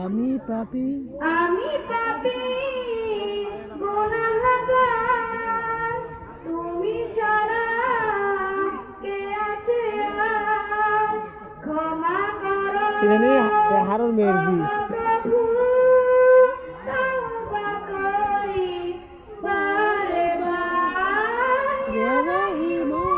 আমি পাপি। আমি পাপি। এখানে হারর মেয়ের বিয়ে Yeah,